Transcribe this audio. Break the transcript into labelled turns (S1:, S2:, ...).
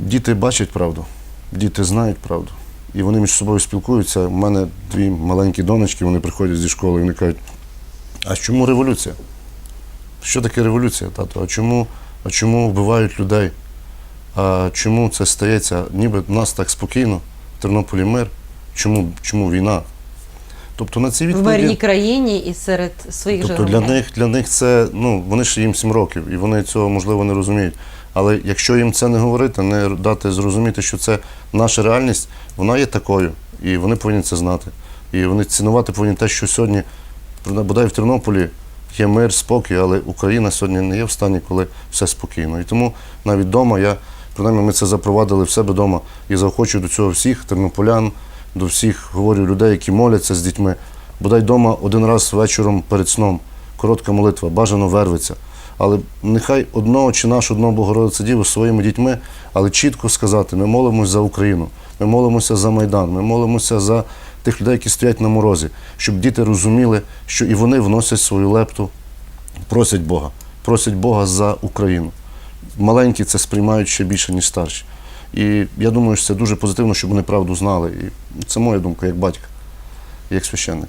S1: Діти бачать правду, діти знають правду. І вони між собою спілкуються. У мене дві маленькі донечки, вони приходять зі школи і вони кажуть, а чому революція? Що таке революція, тато? А чому, а чому вбивають людей? А чому це стається? Ніби в нас так спокійно, в Тернополі мир. Чому, чому війна? Тобто на ці
S2: В
S1: відповіді.
S2: мирній країні і серед своїх
S1: Тобто
S2: же
S1: для них, для них це, ну, вони ж їм 7 років, і вони цього можливо не розуміють. Але якщо їм це не говорити, не дати зрозуміти, що це наша реальність, вона є такою, і вони повинні це знати. І вони цінувати повинні те, що сьогодні, бодай в Тернополі є мир, спокій, але Україна сьогодні не є в стані, коли все спокійно. І тому навіть вдома я, принаймні, ми це запровадили в себе вдома і заохочую до цього всіх тернополян, до всіх говорю людей, які моляться з дітьми. Бодай вдома один раз вечором перед сном, коротка молитва, бажано вервиться. Але нехай одного чи наш одного Богородиця Діву своїми дітьми, але чітко сказати, ми молимося за Україну, ми молимося за Майдан, ми молимося за тих людей, які стоять на морозі, щоб діти розуміли, що і вони вносять свою лепту, просять Бога, просять Бога за Україну. Маленькі це сприймають ще більше, ніж старші. І я думаю, що це дуже позитивно, щоб вони правду знали. І це моя думка як батька, як священник.